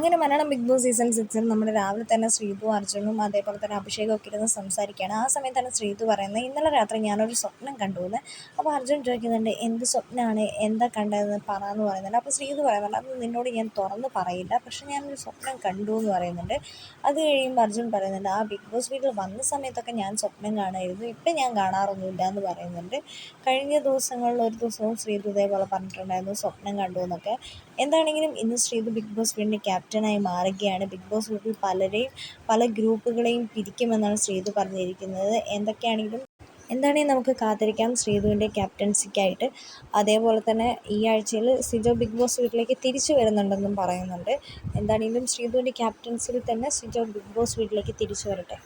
അങ്ങനെ Malayalam big boss season സിക്സിൽ നമ്മൾ രാവിലെ തന്നെ ശ്രീതു അർജുനും അതേപോലെ തന്നെ അഭിഷേകം ഒക്കെ ഇരുന്ന് സംസാരിക്കുകയാണ്. ആ സമയത്താണ് ശ്രീതു പറയുന്നത് ഇന്നലെ രാത്രി ഞാനൊരു സ്വപ്നം കണ്ടു എന്ന് അപ്പോൾ അർജുൻ ചോദിക്കുന്നുണ്ട് എന്ത് സ്വപ്നമാണ് എന്താ കണ്ടതെന്ന് പറ എന്ന് പറയുന്നുണ്ട്. അപ്പോൾ ശ്രീതു പറയുന്നുണ്ട് അത് നിന്നോട് ഞാൻ തുറന്ന് പറയില്ല പക്ഷെ ഞാനൊരു സ്വപ്നം കണ്ടു എന്ന് പറയുന്നുണ്ട്. അത് കഴിയുമ്പോൾ അർജുൻ പറയുന്നുണ്ട് ആ ബിഗ് ബോസ് വീട്ടിൽ വന്ന സമയത്തൊക്കെ ഞാൻ സ്വപ്നം കാണായിരുന്നു ഇപ്പം ഞാൻ കാണാറൊന്നുമില്ല എന്ന് പറയുന്നുണ്ട്. കഴിഞ്ഞ ദിവസങ്ങളിൽ ഒരു ദിവസവും ശ്രീതു ഇതേപോലെ പറഞ്ഞിട്ടുണ്ടായിരുന്നു സ്വപ്നം കണ്ടു എന്നൊക്കെ. എന്താണെങ്കിലും ഇന്ന് ശ്രീതു ബിഗ് ബോസ് വീടിന്റെ ക്യാപ്റ്റനായി മാറുകയാണ്. ബിഗ് ബോസ് വീട്ടിൽ പലരെയും പല ഗ്രൂപ്പുകളെയും പിരിക്കുമെന്നാണ് ശ്രീതു പറഞ്ഞിരിക്കുന്നത്. എന്തൊക്കെയാണെങ്കിലും എന്താണെങ്കിലും നമുക്ക് കാത്തിരിക്കാം. ശ്രീതുവിന്റെ ക്യാപ്റ്റൻസിക്കായിട്ട്. അതേപോലെ തന്നെ ഈ ആഴ്ചയിൽ സിജോ ബിഗ് ബോസ് വീട്ടിലേക്ക് തിരിച്ചു വരുന്നുണ്ടെന്നും പറയുന്നുണ്ട്. എന്താണെങ്കിലും ശ്രീതുവിന്റെ ക്യാപ്റ്റൻസിയിൽ തന്നെ സിജോ ബിഗ് ബോസ് വീട്ടിലേക്ക് തിരിച്ചു വരട്ടെ.